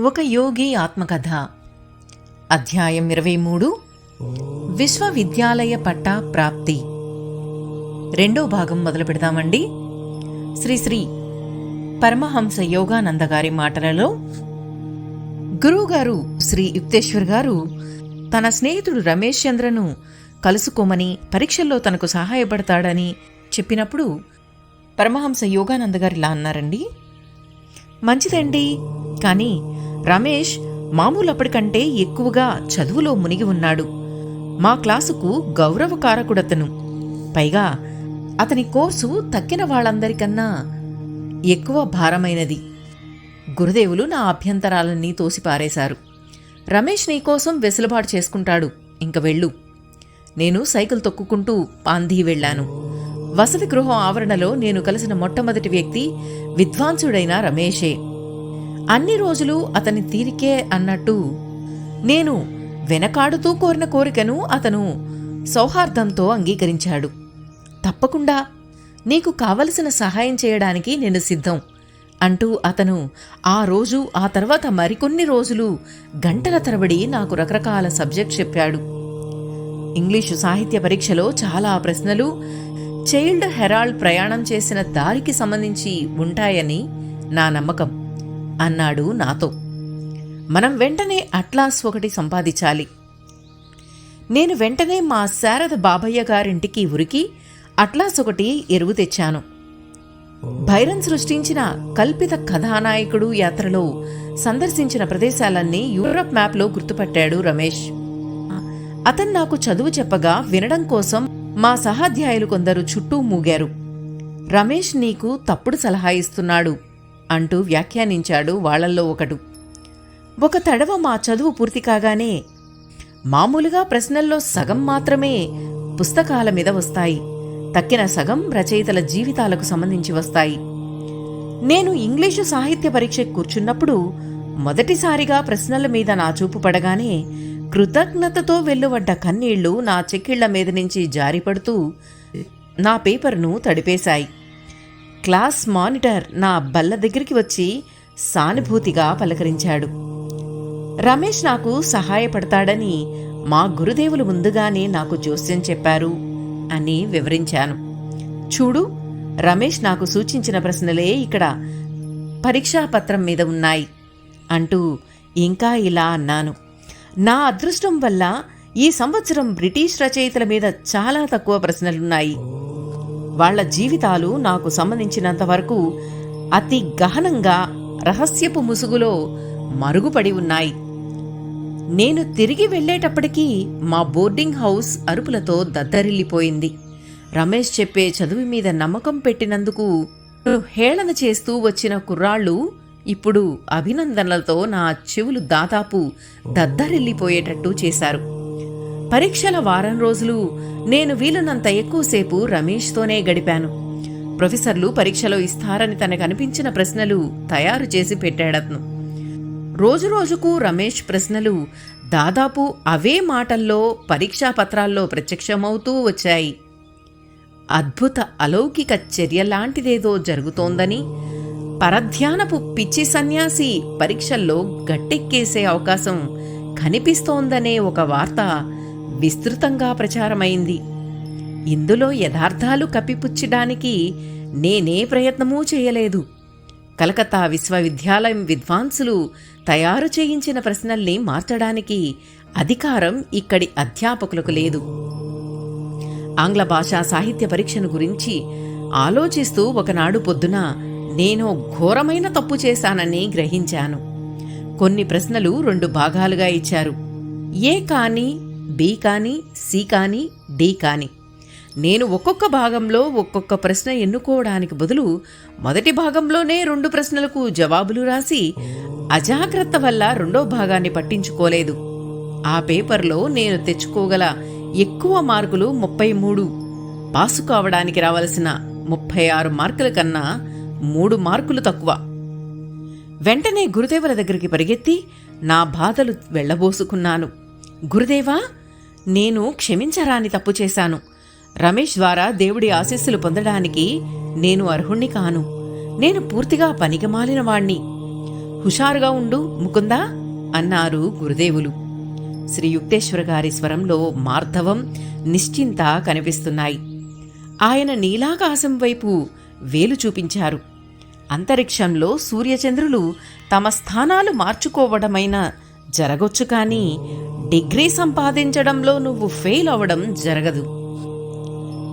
ఒక యోగి ఆత్మకథ. అధ్యాయం ఇరవై మూడు. విశ్వవిద్యాలయ పట్టా ప్రాప్తి. రెండో భాగం మొదలు పెడదామండి. శ్రీశ్రీ పరమహంస యోగానంద గారి మాటలలో గురువుగారు శ్రీ యుక్తేశ్వర్ గారు తన స్నేహితుడు రమేష్ చంద్రను కలుసుకోమని పరీక్షల్లో తనకు సహాయపడతాడని చెప్పినప్పుడు పరమహంస యోగానంద గారు ఇలా అన్నారండి. మంచిదండి. కానీ రమేష్ మామూలప్పటికంటే ఎక్కువగా చదువులో మునిగి ఉన్నాడు. మా క్లాసుకు గౌరవకారకుడతను. పైగా అతని కోర్సు తక్కిన వాళ్ళందరికన్నా ఎక్కువ భారమైనది. గురుదేవులు నా అభ్యంతరాలన్నీ తోసిపారేశారు. రమేష్ నీకోసం వెసులుబాటు చేసుకుంటాడు. ఇంక వెళ్ళు. నేను సైకిల్ తొక్కుకుంటూ పాంధీ వెళ్ళాను. వసతి గృహం ఆవరణలో నేను కలిసిన మొట్టమొదటి వ్యక్తి విద్వాంసుడైన రమేషే. అన్ని రోజులు అతని తీరికే అన్నట్టు నేను వెనకాడుతూ కోరిన కోరికను అతను సౌహార్దంతో అంగీకరించాడు. తప్పకుండా నీకు కావలసిన సహాయం చేయడానికి నేను సిద్ధం అంటూ అతను ఆ రోజు ఆ తర్వాత మరికొన్ని రోజులు గంటల తరబడి నాకు రకరకాల సబ్జెక్ట్ చెప్పాడు. ఇంగ్లీషు సాహిత్య పరీక్షలో చాలా ప్రశ్నలు చైల్డ్ హెరాల్డ్ ప్రయాణం చేసిన దారికి సంబంధించి ఉంటాయని నా నమ్మకం అన్నాడు నాతో. మనం వెంటనే అట్లాస్ ఒకటి సంపాదించాలి. నేను వెంటనే మా శారద బాబయ్య గారింటికి ఉరికి అట్లాస్ ఒకటి ఎరువు తెచ్చాను. భైరన్ సృష్టించిన కల్పిత కథానాయకుడు యాత్రలో సందర్శించిన ప్రదేశాలన్నీ యూరప్ మ్యాప్లో గుర్తుపట్టాడు రమేష్. అతను నాకు చదువు చెప్పగా వినడం కోసం మా సహాధ్యాయులు కొందరు చుట్టూ మూగారు. రమేష్ నీకు తప్పుడు సలహా ఇస్తున్నాడు అంటూ వ్యాఖ్యానించాడు వాళ్ళల్లో ఒకడు. ఒక తడవ మా చదువు పూర్తి కాగానే మామూలుగా ప్రశ్నల్లో సగం మాత్రమే పుస్తకాల మీద వస్తాయి. తక్కిన సగం రచయితల జీవితాలకు సంబంధించి వస్తాయి. నేను ఇంగ్లీషు సాహిత్య పరీక్ష కూర్చున్నప్పుడు మొదటిసారిగా ప్రశ్నల మీద నా చూపు పడగానే కృతజ్ఞతతో వెల్లువడ్డ కన్నీళ్ళు నా చెక్కిళ్ళ మీద నుంచి జారిపడుతూ నా పేపర్ను తడిపేశాయి. క్లాస్ మానిటర్ నా బల్ల దగ్గరికి వచ్చి సానుభూతిగా పలకరించాడు. రమేష్ నాకు సహాయపడతాడని మా గురుదేవులు ముందుగానే నాకు జోస్యం చెప్పారు అని వివరించాను. చూడు రమేష్ నాకు సూచించిన ప్రశ్నలే ఇక్కడ పరీక్షాపత్రం మీద ఉన్నాయి అంటూ ఇంకా ఇలా అన్నాను. నా అదృష్టం వల్ల ఈ సంవత్సరం బ్రిటిష్ రచయితల మీద చాలా తక్కువ ప్రశ్నలున్నాయి. వాళ్ళ జీవితాలు నాకు సంబంధించినంత వరకు అతి గహనంగా రహస్యపు ముసుగులో మరుగుపడి ఉన్నాయి. నేను తిరిగి వెళ్ళేటప్పటికీ మా బోర్డింగ్ హౌస్ అరుపులతో దద్దరిల్లిపోయింది. రమేష్ చెప్పే చదువు మీద నమ్మకం పెట్టినందుకు హేళన చేస్తూ వచ్చిన కుర్రాళ్ళు ఇప్పుడు అభినందనలతో నా చెవులు దాదాపు దద్దరిల్లిపోయేటట్టు చేశారు. పరీక్షల వారం రోజులు నేను వీలునంత ఎక్కువసేపు రమేష్తోనే గడిపాను. ప్రొఫెసర్లు పరీక్షలో ఇస్తారని తనకు అనిపించిన ప్రశ్నలు తయారు చేసి పెట్టాడతను. రోజురోజుకు రమేష్ ప్రశ్నలు దాదాపు అవే మాటల్లో పరీక్షా పత్రాల్లో ప్రత్యక్షమవుతూ వచ్చాయి. అద్భుత అలౌకిక చర్యలాంటిదేదో జరుగుతోందని పరధ్యానపు పిచ్చి సన్యాసి పరీక్షల్లో గట్టెక్కేసే అవకాశం కనిపిస్తోందనే ఒక వార్త విస్తృతంగా ప్రచారమైంది. ఇందులో యథార్థాలు కప్పిపుచ్చడానికి నేనే ప్రయత్నమూ చేయలేదు. కలకత్తా విశ్వవిద్యాలయం విద్వాంసులు తయారు చేయించిన ప్రశ్నల్ని మార్చడానికి అధికారం ఇక్కడి అధ్యాపకులకు లేదు. ఆంగ్ల భాషా సాహిత్య పరీక్షను గురించి ఆలోచిస్తూ ఒకనాడు పొద్దున నేను ఘోరమైన తప్పు చేశానని గ్రహించాను. కొన్ని ప్రశ్నలు రెండు భాగాలుగా ఇచ్చారు. ఏ కానీ బి కానీ సి కానీ డి కానీ. నేను ఒక్కొక్క భాగంలో ఒక్కొక్క ప్రశ్న ఎన్నుకోవడానికి బదులు మొదటి భాగంలోనే రెండు ప్రశ్నలకు జవాబులు రాసి అజాగ్రత్త వల్ల రెండో భాగాన్ని పట్టించుకోలేదు. ఆ పేపర్లో నేను తెచ్చుకోగల ఎక్కువ మార్కులు ముప్పై మూడు. పాసు కావడానికి రావలసిన ముప్పై ఆరు మార్కుల కన్నా మూడు మార్కులు తక్కువ. వెంటనే గురుదేవుల దగ్గరికి పరిగెత్తి నా బాధలు వెళ్ళబోసుకున్నాను. గురుదేవా నేను క్షమించరాని తప్పు చేశాను. రమేష్ ద్వారా దేవుడి ఆశీస్సులు పొందడానికి నేను అర్హుణ్ణి కాను. నేను పూర్తిగా పనికిమాలిన వాణ్ణి. హుషారుగా ఉండు ముకుందా? అన్నారు గురుదేవులు. శ్రీ యుక్తేశ్వర గారి స్వరంలో మార్ధవం నిశ్చింత కనిపిస్తున్నాయి. ఆయన నీలాకాశం వైపు వేలు చూపించారు. అంతరిక్షంలో సూర్యచంద్రులు తమ స్థానాలు మార్చుకోవడమైనా జరగొచ్చు కానీ డిగ్రీ సంపాదించడంలో నువ్వు ఫెయిల్ అవ్వడం జరగదు.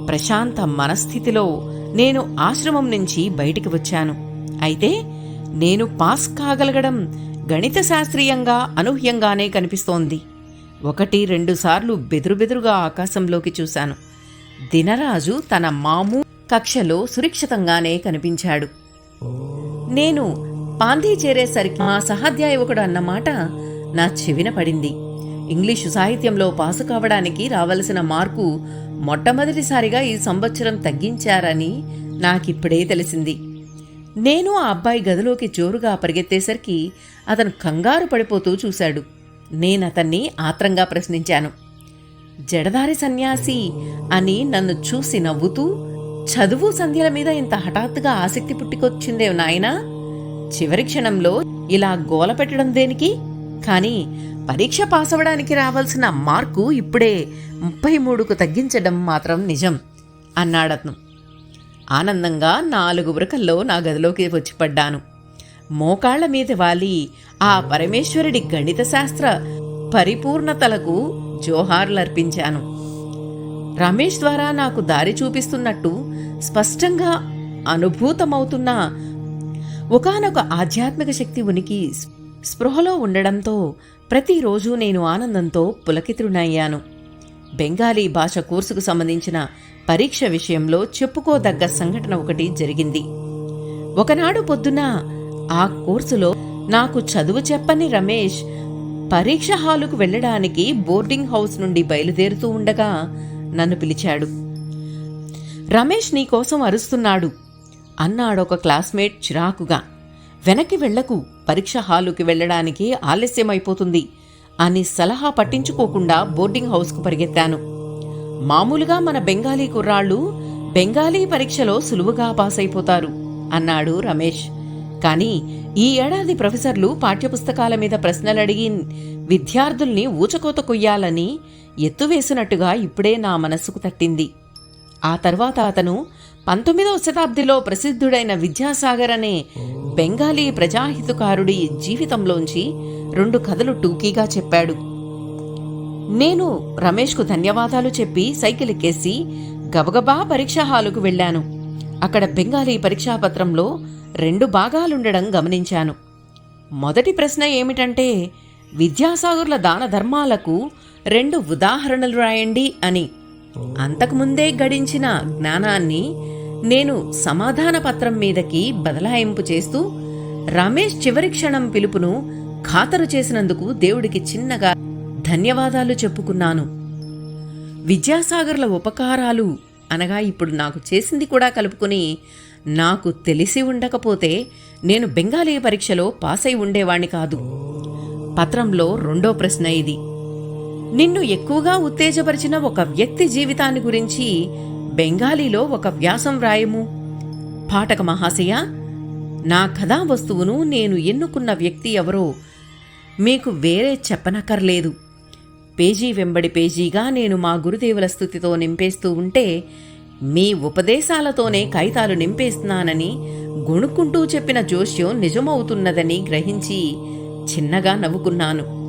ప్రశాంత మనస్థితిలో నేను ఆశ్రమం నుంచి బయటికి వచ్చాను. అయితే నేను పాస్ కాగలగడం గణిత శాస్త్రీయంగా అనూహ్యంగానే కనిపిస్తోంది. ఒకటి రెండుసార్లు బెదురు బెదురుబెదురుగా ఆకాశంలోకి చూశాను. దినరాజు తన మామూ కక్షలో సురక్షితంగానే కనిపించాడు. నేను పాంధీ చేరేసరికి మా సహాధ్యాయకుడు అన్నమాట నా చెవిన పడింది. ఇంగ్లీషు సాహిత్యంలో పాసు కావడానికి రావలసిన మార్కు మొట్టమొదటిసారిగా ఈ సంవత్సరం తగ్గించారని నాకిప్పుడే తెలిసింది. నేను ఆ అబ్బాయి గదిలోకి జోరుగా పరిగెత్తేసరికి అతను కంగారు పడిపోతూ చూశాడు. నేనతన్ని ఆత్రంగా ప్రశ్నించాను. జడదారి సన్యాసి అని నన్ను చూసి నవ్వుతూ చదువు సంధ్యల మీద ఇంత హఠాత్తుగా ఆసక్తి పుట్టుకొచ్చిందే నాయనా? చివరి క్షణంలో ఇలా గోల పెట్టడం దేనికి? కానీ పరీక్ష పాస్ అవ్వడానికి రావాల్సిన మార్కు ఇప్పుడే ముప్పై మూడుకు తగ్గించడం మాత్రం నిజం అన్నాడతను. ఆనందంగా నాలుగు ఉరకల్లో నా గదిలోకి వచ్చి పడ్డాను. మోకాళ్ళ మీద వాలి ఆ పరమేశ్వరుడి గణిత శాస్త్ర పరిపూర్ణతలకు జోహార్లర్పించాను. రమేష్ ద్వారా నాకు దారి చూపిస్తున్నట్టు స్పష్టంగా అనుభూతమవుతున్న ఒకానొక ఆధ్యాత్మిక శక్తి ఉనికి స్పృహలో ఉండడంతో ప్రతిరోజు నేను ఆనందంతో పులకితుడనయ్యాను. బెంగాలీ భాష కోర్సుకు సంబంధించిన పరీక్ష విషయంలో చెప్పుకోదగ్గ సంఘటన ఒకటి జరిగింది. ఒకనాడు పొద్దున ఆ కోర్సులో నాకు చదువు చెప్పని రమేష్ పరీక్ష హాలుకు వెళ్ళడానికి బోర్డింగ్ హౌస్ నుండి బయలుదేరుతూ ఉండగా నన్ను పిలిచాడు. రమేష్ నీకోసం అరుస్తున్నాడు. అన్నాడొక క్లాస్మేట్ చిరాకుగా. వెనక్కి వెళ్ళకు పరీక్ష హాలుకి వెళ్ళడానికి ఆలస్యమైపోతుంది అని సలహా పట్టించుకోకుండా బోర్డింగ్ హౌస్కు పరిగెత్తాను. మామూలుగా మన బెంగాలీ కుర్రాళ్ళు బెంగాలీ పరీక్షలో సులువుగా పాస్ అయిపోతారు అన్నాడు రమేష్. కానీ ఈ ఏడాది ప్రొఫెసర్లు పాఠ్యపుస్తకాల మీద ప్రశ్నలడిగి విద్యార్థుల్ని ఊచకోత కొయ్యాలని ఎత్తువేసినట్టుగా ఇప్పుడే నా మనస్సుకు తట్టింది. ఆ తర్వాత అతను పంతొమ్మిదవ శతాబ్దిలో ప్రసిద్ధుడైన విద్యాసాగర్ అనే బెంగాలీ ప్రజాహితకారుడి జీవితంలోంచి రెండు కథలు టూకీగా చెప్పాడు. నేను రమేష్కు ధన్యవాదాలు చెప్పి సైకిల్ ఎక్కేసి గబగబా పరీక్షా హాలుకు వెళ్ళాను. అక్కడ బెంగాలీ పరీక్షాపత్రంలో రెండు భాగాలుండడం గమనించాను. మొదటి ప్రశ్న ఏమిటంటే విద్యాసాగర్ల దాన ధర్మాలకు రెండు ఉదాహరణలు రాయండి అని. అంతకుముందే గడించిన జ్ఞానాన్ని నేను సమాధాన పత్రం మీదకి బదలాయింపు చేస్తూ రమేష్ చివరి క్షణం పిలుపును ఖాతరు చేసినందుకు దేవుడికి చిన్నగా ధన్యవాదాలు చెప్పుకున్నాను. విద్యాసాగర్ల ఉపకారాలు అనగా ఇప్పుడు నాకు చేసింది కూడా కలుపుకుని నాకు తెలిసి ఉండకపోతే నేను బెంగాలీ పరీక్షలో పాస్ అయి ఉండేవాణ్ణి కాదు. పత్రంలో రెండో ప్రశ్న ఇది. నిన్ను ఎక్కువగా ఉత్తేజపరిచిన ఒక వ్యక్తి జీవితాన్ని గురించి బెంగాలీలో ఒక వ్యాసం వ్రాయము. పాఠక మహాశయ నా కథా వస్తువును నేను ఎన్నుకున్న వ్యక్తి ఎవరో మీకు వేరే చెప్పనక్కర్లేదు. పేజీ వెంబడి పేజీగా నేను మా గురుదేవుల స్థుతితో నింపేస్తూ ఉంటే మీ ఉపదేశాలతోనే కాగితాలు నింపేస్తున్నానని గొణుక్కుంటూ చెప్పిన జోష్యం నిజమవుతున్నదని గ్రహించి చిన్నగా నవ్వుకున్నాను.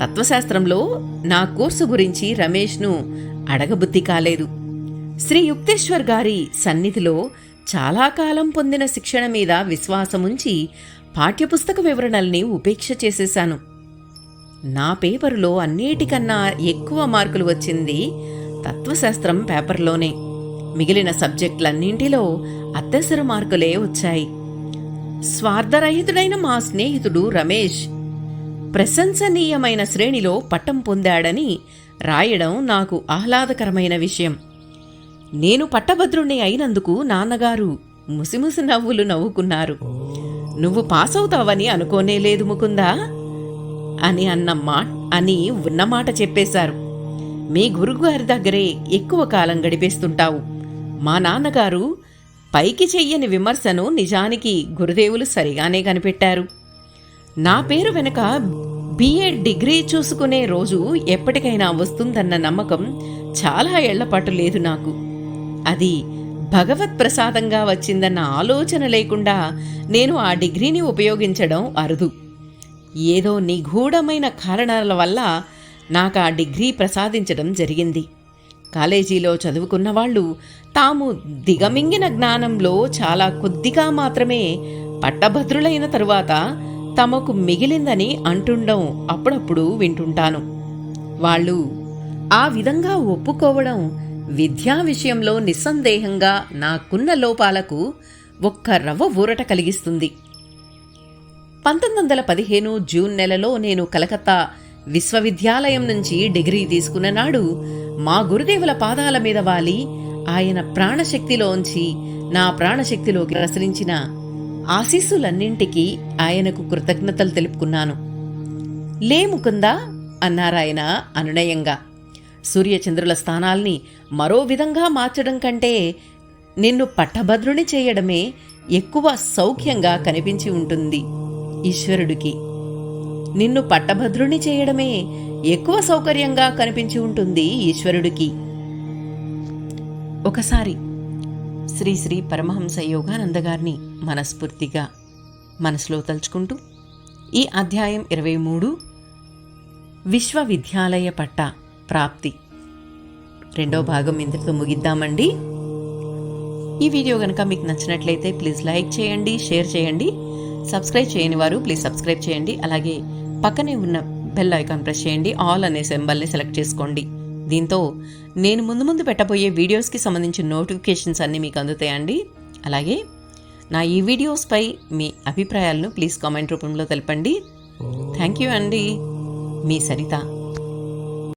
తత్వశాస్త్రంలో నా కోర్సు గురించి రమేష్ను అడగబుద్ధి కాలేదు. శ్రీ యుక్తేశ్వర్ గారి సన్నిధిలో చాలా కాలం పొందిన శిక్షణ మీద విశ్వాసముంచి పాఠ్యపుస్తక వివరణల్ని ఉపేక్ష చేసేశాను. నా పేపరులో అన్నిటికన్నా ఎక్కువ మార్కులు వచ్చింది తత్వశాస్త్రం పేపర్లోనే. మిగిలిన సబ్జెక్టులన్నింటిలో అత్తసర మార్కులే వచ్చాయి. స్వార్థరహితుడైన మా స్నేహితుడు రమేష్ ప్రశంసనీయమైన శ్రేణిలో పట్టం పొందాడని రాయడం నాకు ఆహ్లాదకరమైన విషయం. నేను పట్టభద్రుణ్ణి అయినందుకు నాన్నగారు ముసిముసి నవ్వులు నవ్వుకున్నారు. నువ్వు పాస్ అవుతావని అనుకోనే లేదు ముకుందా? అని అన్న మా అని ఉన్నమాట చెప్పేశారు. మీ గురుగారి దగ్గరే ఎక్కువ కాలం గడిపేస్తుంటావు. మా నాన్నగారు పైకి చెయ్యని విమర్శను నిజానికి గురుదేవులు సరిగానే కనిపెట్టారు. నా పేరు వెనుక బీఏడ్ డిగ్రీ చూసుకునే రోజు ఎప్పటికైనా వస్తుందన్న నమ్మకం చాలా ఏళ్ళపాటు లేదు నాకు. అది భగవత్ ప్రసాదంగా వచ్చిందన్న ఆలోచన లేకుండా నేను ఆ డిగ్రీని ఉపయోగించడం అరుదు. ఏదో నిగూఢమైన కారణాల వల్ల నాకు ఆ డిగ్రీ ప్రసాదించడం జరిగింది. కాలేజీలో చదువుకున్న వాళ్ళు తాము దిగమింగిన జ్ఞానంలో చాలా కొద్దిగా మాత్రమే పట్టభద్రులైన తరువాత తమకు మిగిలిందని అంటుండం అప్పుడప్పుడు వింటుంటాను. వాళ్ళు ఆ విధంగా ఒప్పుకోవడం విద్యా విషయంలో నిస్సందేహంగా నాకున్న లోపాలకు ఒక్క రవ్వ ఊరట కలిగిస్తుంది. పంతొమ్మిది వందల పదిహేను జూన్ నెలలో నేను కలకత్తా విశ్వవిద్యాలయం నుంచి డిగ్రీ తీసుకున్న నాడు మా గురుదేవుల పాదాల మీద వాలి ఆయన ప్రాణశక్తిలోంచి నా ప్రాణశక్తిలోకి ప్రసరించిన ఆశీస్సులన్నింటికీ ఆయనకు కృతజ్ఞతలు తెలుపుకున్నాను. లే ముకుందా అన్నారాయన అనునయంగా. సూర్యచంద్రుల స్థానాల్ని మరో విధంగా మార్చడం కంటే నిన్ను పట్టభద్రుని చేయడమే ఎక్కువ సౌఖ్యంగా కనిపించి ఉంటుంది ఈశ్వరుడికి. నిన్ను పట్టభద్రుని చేయడమే ఎక్కువ సౌకర్యంగా కనిపించి ఉంటుంది ఈశ్వరుడికి. ఒకసారి శ్రీ శ్రీ పరమహంస యోగానంద గారిని మనస్ఫూర్తిగా మనసులో తలుచుకుంటూ ఈ అధ్యాయం ఇరవై మూడు విశ్వవిద్యాలయ పట్ట ప్రాప్తి. రెండో భాగం ఇంతటితో ముగిద్దామండి. ఈ వీడియో కనుక మీకు నచ్చినట్లయితే ప్లీజ్ లైక్ చేయండి షేర్ చేయండి. సబ్స్క్రైబ్ చేయని వారు ప్లీజ్ సబ్స్క్రైబ్ చేయండి. అలాగే పక్కనే ఉన్న బెల్ ఐకాన్ ప్రెస్ చేయండి. ఆల్ అనే సింబల్ని సెలెక్ట్ చేసుకోండి. దీంతో నేను ముందు ముందు పెట్టబోయే వీడియోస్కి సంబంధించిన నోటిఫికేషన్స్ అన్నీ మీకు అందుతాయండి. అలాగే నా ఈ వీడియోస్పై మీ అభిప్రాయాలను ప్లీజ్ కామెంట్ రూపంలో తెలపండి. థ్యాంక్ యూ అండి. మీ సరిత.